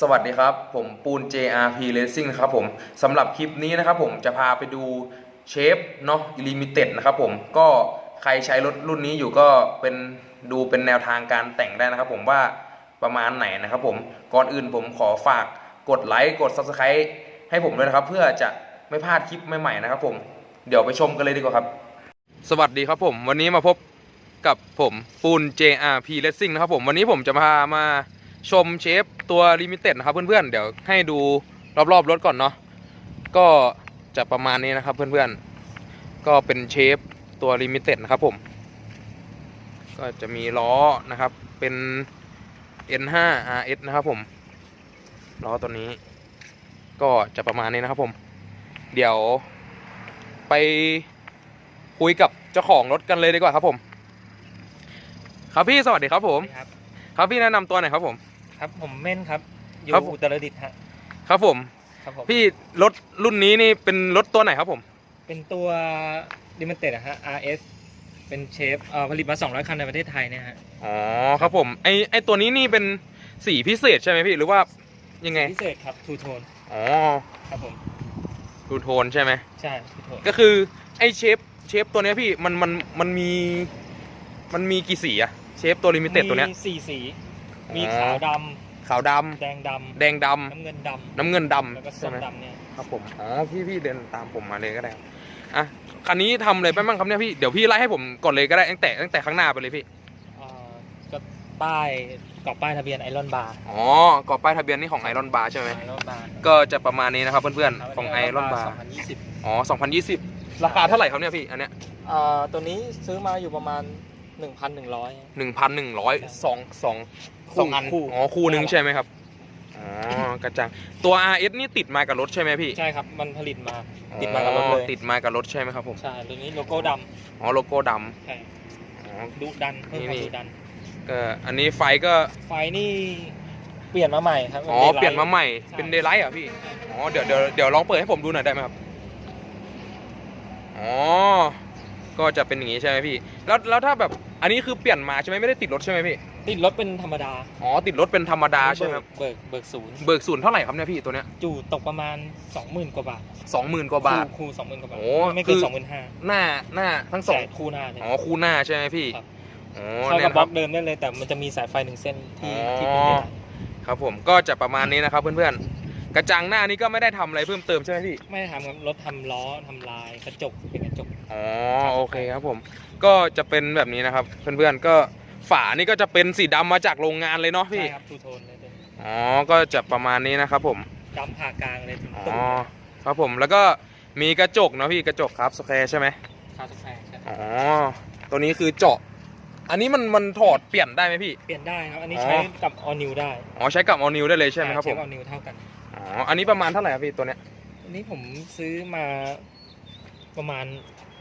สวัสดีครับ ผมปูน JRP Racing นะครับผมสำหรับคลิปนี้นะครับผมจะพาไปดูเชฟเนาะ Limited นะครับผมก็ใครใช้รถรุ่นนี้อยู่ก็เป็นดูเป็นแนวทางการแต่งได้นะครับผมว่าประมาณไหนนะครับผมก่อนอื่นผมขอฝากกดไลค์กด Subscribe ให้ผมด้วยนะครับ เพื่อจะไม่พลาดคลิปใหม่ๆนะครับผมเดี๋ยวไปชมกันเลยดีกว่าครับ สวัสดีครับผม วันนี้มาพบกับผมปูน JRP Racing นะครับผมวันนี้ผมจะพามา ชมเชฟตัว Limited นะครับเพื่อนๆเดี๋ยวให้ดูรอบๆรถก่อนเนาะก็จะประมาณนี้นะครับเพื่อนๆก็เป็นเชฟตัว Limited นะครับผม ก็จะมีล้อนะครับเป็น N5 RS นะครับผมล้อตัวนี้ ก็จะประมาณนี้นะครับผม เดี๋ยวไปคุยกับเจ้าของรถกันเลยดีกว่าครับผม ครับพี่สวัสดีครับผมครับ ครับพี่แนะนำตัวหน่อยครับผม ครับผมเม่นครับ อยู่ครับอุตรดิตถ์ฮะครับผม ครับผมพี่รถรุ่นนี้นี่เป็นรถตัวไหนครับผม เป็นตัวดิมันเต็ดฮะ RS เป็นเชฟเอ่อผลิตมา 200 คันในประเทศไทยเนี่ยฮะอ๋อครับผม ไอไอตัวนี้นี่เป็นสีพิเศษใช่ไหมพี่หรือว่ายังไง พิเศษครับทูโทนอ๋อครับผม ดูโทนใช่ไหม ใช่ทูโทนก็คือไอเชฟเชฟตัวเนี้ยพี่มันมันมันมี มันมีกี่สีอะ เชฟตัวลิมิเต็ดตัวเนี้ย มีสี่สี มีอ๋อ ขาวดขาวดำำแดงดแดงดำำน้ำเงินดน้ำเงินดำำแล้วก็ใช่ส้มไหมดำเนี่ยครับผมอ๋อพี่พี่เดินตามผมมาเลยก็ได้ครับอะคันนี้ทำอะไรไปบ้างครับเนี่ยพี่เดี๋ยวพี่ไล่ให้ผมก่อนเลยก็ได้ตั้งแต่ตั้งแต่ข้างหน้าไปเลยพี่เอ่อก็ป้ายกรอบป้ายทะเบียนไอรอนบาร์อ๋อกรอบป้ายทะเบียนนี่ของไอรอนบาร์ใช่ไหมไอรอนบาร์ก็จะประมาณนี้นะครับเพื่อนๆของไอรอนบาร์2020 อ๋อ2020 ราคาเท่าไหร่ครับเนี่ยพี่อันเนี้ย เอ่อตัวนี้ซื้อมาอยู่ประมาณ 1,100 1,100สองสองสองอันคู่อ๋อคู่หนึงใช่ไหมครับอ๋อกระจังตัว RS นี่ติดมากับรถใช่ไหมพี่ใช่ครับ มันผลิตมา ติดมากับรถเลยอ๋อติดมากับรถใช่ไหมครับผมใช่ตัวนี้โลโก้ดอ๋อโลโก้ดำใช่ำอ๋อดุดันเพิ่มความนี่ดุดันก็อันนี้ไฟก็ไฟนี่เปลี่ยนมาใหม่ครับอ๋อ Daylight เปลี่ยนมาใหม่ใช่เป็นเดย์ไลท์เหรอพี่อ๋อเดี๋ยวเดี๋ยวเดี๋ยวลองเปิดให้ผมดูหน่อยได้ไหมครับอ๋อก็จะเป็นอย่างงี้ใช่ไหมพี่ แล้วแล้วถ้าแบบ อันนี้คือเปลี่ยนมาใช่ไหมไม่ได้ติดรถใช่ไหมพี่ติดรถเป็นธรรมดาอ๋อติดรถเป็นธรรมดาใช่ไหมครับเบิกเบิกศูนย์เบิกศูนย์เท่าไหร่ครับเนี่ยพี่ตัวเนี้ยจูตกประมาณ 20,000 กว่าบาทสองหมื่นกว่าบาทคู่สองหมื่นกว่าบาทโอ้ไม่คืเกินอสองหมื่นห้าหน้าหน้าทั้งสองคู่หน้าเลยอ๋อคู่หน้าใช่ไหมพี่ครับอ๋อเข้าเนี่กัยบนะบคล็รัอบกเดิมได้เลยแต่มันจะมีสายไฟหนึ่งเส้นที่อ๋อที่เป็นเดย์ไลท์ครับผมก็จะประมาณนี้นะครับเพื่อนๆกระจังหน้านี้ก็ไม่ได้ทำอะไรเพิ่มเติมใช่ไหมพี่ไม่ได้ทำครับรถทำล้อทำลายกระจกเป็นกระจก อ๋อโอเคครับผม ก็จะเป็นแบบนี้นะครับ เพื่อนๆก็ฝานี่ก็จะเป็นสีดำมาจากโรงงานเลยเนาะพี่ใช่ครับทูโทนเลยเป็นอ๋อก็จะประมาณนี้นะครับผมดำผ่ากลางเลยถึงอ๋ตุ่อมครับผมแล้วก็มีกระจกเนาะพี่กระจกครับสแควร์ใช่ไหมคาสแฟร์ใช่อ๋อตัวนี้คือเจาะ อันนี้มันมันถอดเปลี่ยนได้ไหมพี่ เปลี่ยนได้ครับอันนี้อ๋อใช้กับออนิวได้อ๋อใช้กับออนิวได้เลยใช่ไหมครับผมใช้ออนิวเท่ากันอ๋ออันนี้ประมาณเท่าไหร่ครับพี่ตัวเนี้ยอันนี้ผมซื้อมาประมาณ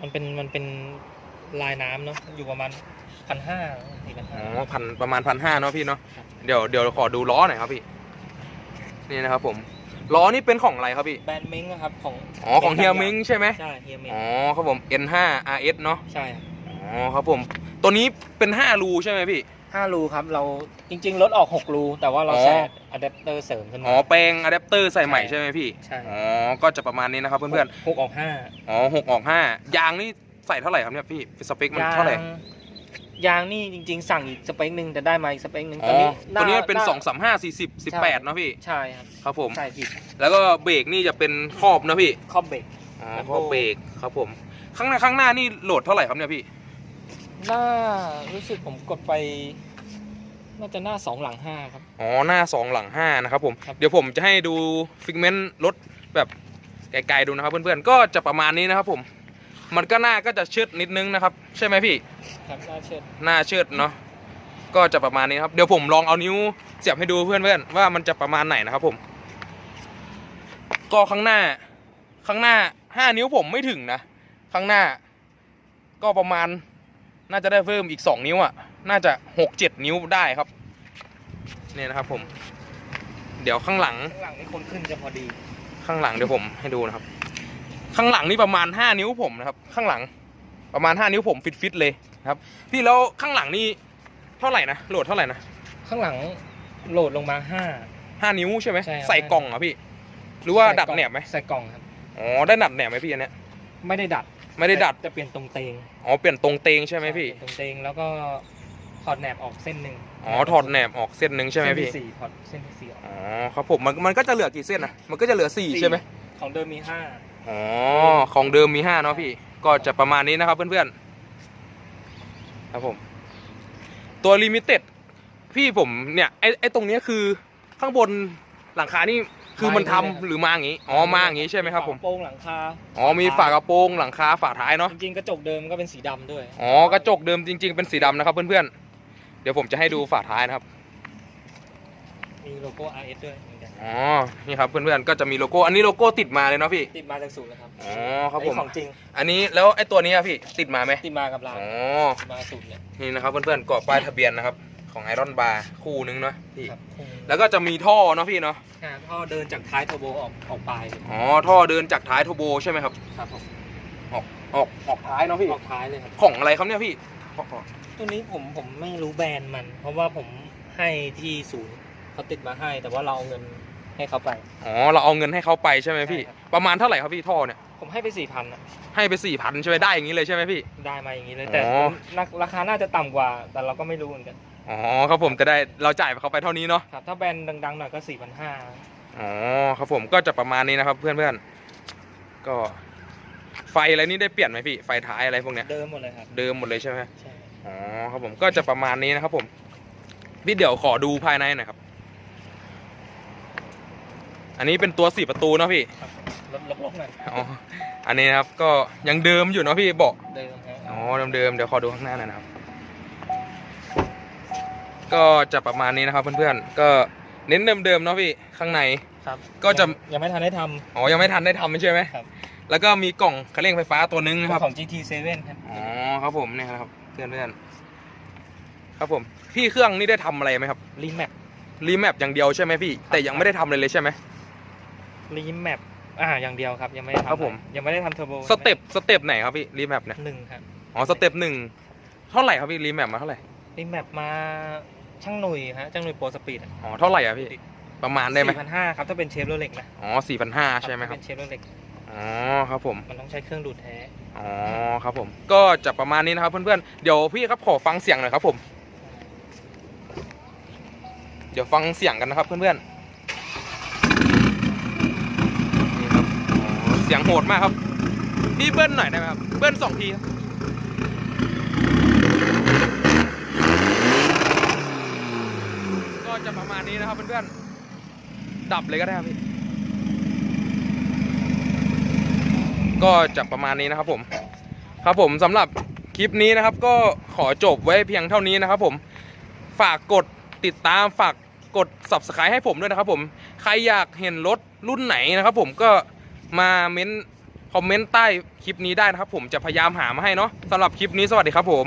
มันเป็นมันเป็นลายน้ำเนาะอยู่ประมาณพันห้าสี่พันอ๋ห้าอพันประมาณพันห้าเนาะพี่เนาะครับ เดี๋ยวเดี๋ยวขอดูล้อหน่อยครับพี่ นี่นะครับผมล้อนี่เป็นของอะไรครับพี่แบรนด์มิงนะครับของอ๋อของเฮียมิงใช่ไหมใช่เฮียมิงอ๋อครับผม N5 RS เนาะใช่ครับอ๋อครับผม ตัวนี้เป็น 5 รูใช่ไหมพี่ ห้ารูครับ เราจริง ๆ รถออกหกรู แต่ว่าเราอ๋อใส่อะแดปเตอร์เสริมขึ้นอ๋มา อแปลงอะแดปเตอร์ใส่ใหม่ใช่ใช่ไหมพี่ใช่ อ๋อก็จะประมาณนี้นะครับเพื่อนหกออกห้าๆอ๋อหกออกห้ายางนี่ใส่เท่าไหร่ครับเนี่ยพี่สเปคมันเท่าไหร่ ยางนี่จริง ๆ สั่งอีกสเปคหนึ่งแต่ได้มาอีกสเปคหนึ่งอ๋อหาตัวนี้มันเป็นหา2 3 5 40 18เนาะพี่ ใช่ครับครับผมใช่ผิดแล้วก็เบรกนี่จะเป็นครอบนะพี่ครอบเบรก อ๋อแล้วก็ครอบเบรกครับผม ข้างหน้าข้างหน้านี่โหลดเท่าไหร่ครับเนี่ยพี่ หน้ารู้สึกผมกดไป น่าจะหน้าสองหลังห้าครับ อ๋อหน้า2หลัง5นะครับผม ครับ เดี๋ยวผมจะให้ดูฟิกเมนต์รถแบบไกลๆดูนะครับเพื่อนๆ ก็จะประมาณนี้นะครับผม มันก็หน้าก็จะเชิดนิดนึงนะครับ ใช่ไหมพี่ ครับหน้าเชิดหน้าเชิดเนาะ ก็จะประมาณนี้ครับ เดี๋ยวผมลองเอานิ้วเสียบให้ดูเพื่อนๆว่ามันจะประมาณไหนนะครับผม ก็ข้างหน้า ข้างหน้า5นิ้วผมไม่ถึงนะ ข้างหน้า ก็ประมาณ น่าจะได้เพิ่มอีก2นิ้วอะ น่าจะ6-7นิ้วได้ครับ เนี่ยนะครับผม เดี๋ยวข้างหลัง ข้างหลังนี่คนขึ้นจะพอดี ข้างหลังเดี๋ยวผมให้ดูนะครับ ข้างหลังนี่ประมาณ5นิ้วผมนะครับ ข้างหลัง ประมาณ5นิ้วผมฟิตๆเลยนะครับ พี่แล้วข้างหลังนี่เท่าไหร่นะโหลดเท่าไหร่นะข้างหลังโหลดลงมาห้าห้านิ้วใช่ไหมใช่ครับ ใส่กล่องเหรอพี่ หรือว่าดัดแหนบไหมใส่กล่องครับ อ๋อได้ดัดแหนบไหมพี่อันเนี้ยไม่ได้ดัดไม่ได้ดัดจะเปลี่ยนตรงเตงอ๋อเปลี่ยนตรงเตงใช่ไหมพี่ เปลี่ยนตรงเตงแล้วก็ ถอดแหนบออกเส้นหนึ่งอ๋อถอดแหนบออกเส้นหนึ่งใช่ไหมพี่เส้นที่สี่ถอดเส้นที่สี่ออกอ๋อครับผมมันมันก็จะเหลือกี่เส้นนะมันก็จะเหลือสี่ใช่ไหมของเดิมมีห้าอ๋อของเดิมมีห้าเนาะพี่ ก็จะประมาณนี้นะครับเพื่อนๆครับผม ตัวลิมิเต็ดพี่ผมเนี่ยไอไอตรงเนี้ยคือข้างบนหลังคานี่คือมันทำหรือมาอย่างงี้อ๋อมาอย่างงี้ใช่ไหมครับผมฝาโปร่งหลังคาอ๋อมีฝากระโปรงหลังคาฝาท้ายเนาะจริงๆกระจกเดิมก็เป็นสีดำด้วยอ๋อกระจกเดิมจริง ๆ เป็นสีดำนะครับเพื่อนๆเดี๋ยวผมจะให้ดูฝาท้ายนะครับ มีโลโก้ RS ด้วยเหมือนกันอ๋อ นี่ครับเพื่อนๆ ก็จะมีโลโก้ อันนี้โลโก้ติดมาเลยเนาะพี่ ติดมาจากศูนย์เลยครับอ๋อครับผม อันนี้ของจริง อันนี้แล้วไอตัวนี้อะพี่ติดมาไหมติดมากับเราอ๋อ ติดมาศูนย์เนี่ยนี่นะครับเพื่อนๆเกาะป้ายทะเบียนนะครับของไอรอนบาร์คู่นึงเนาะพี่ ครับแล้วก็จะมีท่อเนาะพี่เนาะ อ่าท่อเดินจากท้ายเทอร์โบออกออกปลายเลยอ๋อท่อเดินจากท้ายโทโบใช่ไหมครับ ครับผมออกออกออกท้ายเนาะพี่ ออกท้ายเลยครับ ของอะไรครับเนี่ยพี่ ตัวนี้ผมผมไม่รู้แบรนด์มัน เพราะว่าผมให้ที่ศูนย์เขาติดมาให้ แต่ว่าเราเอาเงินให้เขาไป อ๋อเราเอาเงินให้เขาไปใช่ไหมพี่ ใช่ครับ ประมาณเท่าไหร่ครับพี่ท่อเนี่ยผมให้ไปสี่พันอะให้ไปสี่พันใช่ไหมได้อย่างนี้เลยใช่ไหมพี่ ได้มาอย่างนี้เลยแต่อ๋อราราคาน่าจะต่ำกว่า แต่เราก็ไม่รู้เหมือนกันอ๋อครับผมจะได้เราจ่ายเขาไปเท่านี้เนาะครับถ้าแบรนด์ดังๆหน่อยก็สี่พันห้าอ๋อครับผมก็จะประมาณนี้นะครับเพื่อนๆก็ไฟอะไรนี่ได้เปลี่ยนไหมพี่ไฟท้ายอะไรพวกเนี้ยเดิมหมดเลยครับ เดิมหมดเลยใช่ไหมใช่ อ๋อครับผมก็จะประมาณนี้นะครับ ผมพี่เดี๋ยวขอดูภายในหน่อยครับ อันนี้เป็นตัวสี่ประตูเนาะพี่ครับลดลบๆหน่อยอ๋ออันนี้นะครับก็ยังเดิมอยู่เนาะพี่เบาะเดิมครับอ๋อเดิมๆเดี๋ยวขอดูข้างหน้าหน่อยนะครับ ก็จะประมาณนี้นะครับเพื่อนๆก็เน้นเดิมๆเนาะพี่ข้างใน ครับก็จะ ยังยังไม่ทันได้ทอ๋อยังไม่ทันได้ทำใช่ไหมำครับ แล้วก็มีกล่องคันเร่งไฟฟ้าตัวนึงนะครับของ GT7 ครับ อ๋อครับผมเนี่ยครับ เพื่อนเพื่อนๆครับผม พี่เครื่องนี่ได้ทำอะไรไหมครับรีแมปรีแมปอย่างเดียวใช่ไหมพี่ แต่ยังไม่ได้ทำเลยเลยใช่ไหมรีแมปอ่าอย่างเดียวครับยังไม่ได้ทำครับผมยังไม่ได้ทำเทอร์โบสเต็ปสเต็ปไหนครับพี่รีแมปเนี่ยหนึ่งครับอ๋อสเต็ปหนึ่งเท่าไหร่ครับพี่รีแมปมาเท่าไหร่รีแมปมาช่างหนุ่ยฮะช่างหนุ่ยโปรสปีดอ๋อเท่าไหร่อะพี่ประมาณได้ไหมสี่พันห้าครับถ้าเป็นเชฟโรเล็กนะอ๋อสี่พันห้าใช่ไหมครับถ้าเป็นเชฟโรเล็ก อ๋อครับผม มันต้องใช้เครื่องดูดแท้ อ๋อครับผม ก็จะประมาณนี้นะครับเพื่อนๆ เดี๋ยวพี่ครับขอฟังเสียงหน่อยครับผม เดี๋ยวฟังเสียงกันนะครับเพื่อนๆ นี่ครับอ๋อเสียงโหดมากครับ พี่เบิ้ลหน่อยได้ไหมครับ เบิ้ลสองทีครับก็จะประมาณนี้นะครับเพื่อนๆ ดับเลยก็ได้ครับพี่ ก็จะประมาณนี้นะครับผม ครับผมสำหรับคลิปนี้นะครับ ก็ขอจบไว้เพียงเท่านี้นะครับผม ฝากกดติดตามฝากกด subscribe ให้ผมด้วยนะครับผม ใครอยากเห็นรถรุ่นไหนนะครับผมก็มาเม้นคอมเมนต์ใต้คลิปนี้ได้นะครับผมจะพยายามหามาให้เนาะสำหรับคลิปนี้สวัสดีครับผม